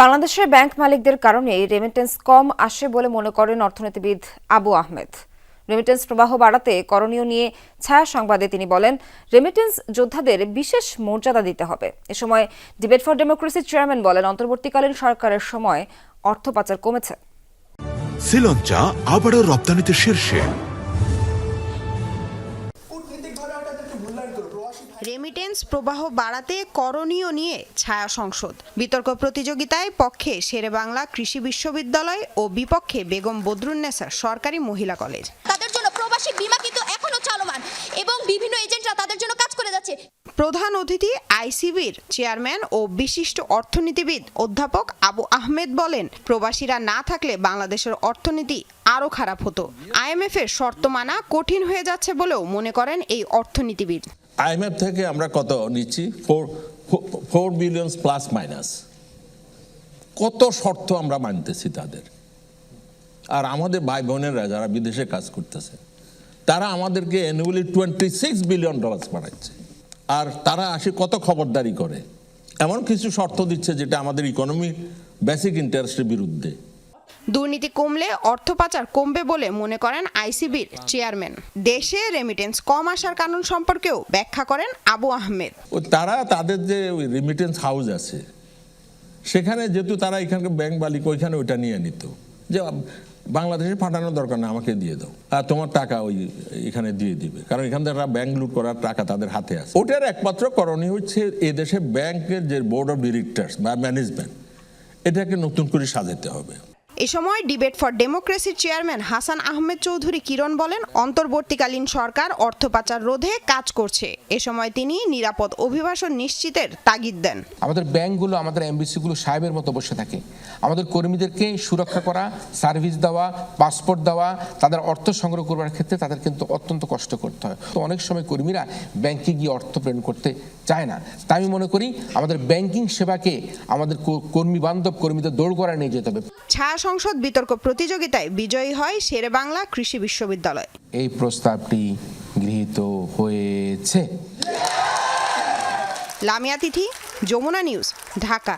বাংলাদেশের ব্যাংক মালিকদের কারণে রেমিটেন্স কম আসে বলে মনে করেন অর্থনীতিবিদ আবু আহমেদ। রেমিটেন্স প্রবাহ বাড়াতে করণীয় নিয়ে ছায়া সংবাদে তিনি বলেন রেমিটেন্স যোদ্ধাদের বিশেষ মর্যাদা দিতে হবে। এ সময় ডিবেট ফর ডেমোক্রেসির চেয়ারম্যান বলেন, অন্তর্বর্তীকালীন সরকারের সময় অর্থ পাচার কমেছে। শ্রীলঞ্চা আবারও রপ্তানিতে শীর্ষে। রেমিটেন্স প্রবাহ বাড়াতে করণীয় নিয়ে ছায়া সংসদ। বিতর্ক প্রতিযোগিতায় পক্ষে শেরেবাংলা কৃষি বিশ্ববিদ্যালয় ও বিপক্ষে বেগম বদরুন্নেসা সরকারি মহিলা কলেজ। তাদের জন্য প্রবাসী বিমা কিন্তু এখনও চলমান এবং বিভিন্ন এজেন্টরা তাদের জন্য কাজ করে যাচ্ছে। প্রধান অতিথি আইসিবির চেয়ারম্যান ও বিশিষ্ট অর্থনীতিবিদ অধ্যাপক আবু আহমেদ বলেন, প্রবাসীরা না থাকলে বাংলাদেশের অর্থনীতি আরও খারাপ হতো। আইএমএফ এর শর্ত মানা কঠিন হয়ে যাচ্ছে বলেও মনে করেন এই অর্থনীতিবিদ। আইএমএফ থেকে আমরা কত নিচ্ছি? Four four billion plus minus. কত শর্ত আমরা মানতেছি তাদের। আর আমাদের ভাই বোনেরা যারা বিদেশে কাজ করতেছে, তারা আমাদেরকে annually twenty six billion dollar বাড়াচ্ছে আর তারা আসে কত খবরদারি করে। এমন কিছু শর্ত দিচ্ছে যেটা আমাদের ইকোনমি বেসিক ইন্টারেস্টের বিরুদ্ধে। দুর্নীতি কমলে অর্থ পাচার কমবে বলে মনে করেন আইসিবির চেয়ারম্যান। দেশে রেমিটেন্স কম আসার কারণ সম্পর্কেও ব্যাখ্যা করেন আবু আহমেদ। ও তারা তাদের যে ওই রেমিটেন্স হাউস আছে সেখানে যেহেতু তারা এখানকার ব্যাংক মালিক ওইখানে ওইটা নিয়ে নিত। যে বাংলাদেশে পাঠানোর দরকার না, আমাকে দিয়ে দাও। আর তোমার টাকা ওই এখানে দিয়ে দিবে। কারণ এখান থেকে ব্যাংক লুট করার টাকা তাদের হাতে আছে। ওটার একমাত্র করণীয় হচ্ছে এদেশে ব্যাংকের যে বোর্ড অফ ডিরেক্টরস বা ম্যানেজমেন্ট এটাকে নতুন করে সাজাতে হবে। এ সময় ডিবেট ফর ডেমোক্রেসির চেয়ারম্যান হাসান আহমেদ চৌধুরী কিরণ বলেন অন্তর্বর্তীকালীন সরকার অর্থ পাচার রোধে কাজ করছে। এ সময় তিনি নিরাপদ অভিবাসন নিশ্চিতের তাগিদ দেন। আমাদের ব্যাংকগুলো আমাদের এমবিসিগুলো সাহেবের মতো বসে থাকে। আমাদের কর্মীদেরকে সুরক্ষা করা সার্ভিস দেওয়া পাসপোর্ট দেওয়া তাদের অর্থ সংগ্রহ করবার ক্ষেত্রে তাদের কিন্তু অত্যন্ত কষ্ট করতে হয়। তো অনেক সময় কর্মীরা ব্যাংকে গিয়ে অর্থ প্রেরণ করতে চায় না। তাই আমি মনে করি আমাদের ব্যাংকিং সেবাকে আমাদের কর্মী বান্ধব কর্মীদের দৌড় করা নিয়ে যেতে হবে। ছায়া সংসদ বিতর্ক প্রতিযোগিতায় বিজয়ী হয় শেরেবাংলা কৃষি বিশ্ববিদ্যালয়। এই প্রস্তাবটি গৃহীত হয়েছে। লামিয়া তিথি যমুনা নিউজ ঢাকা।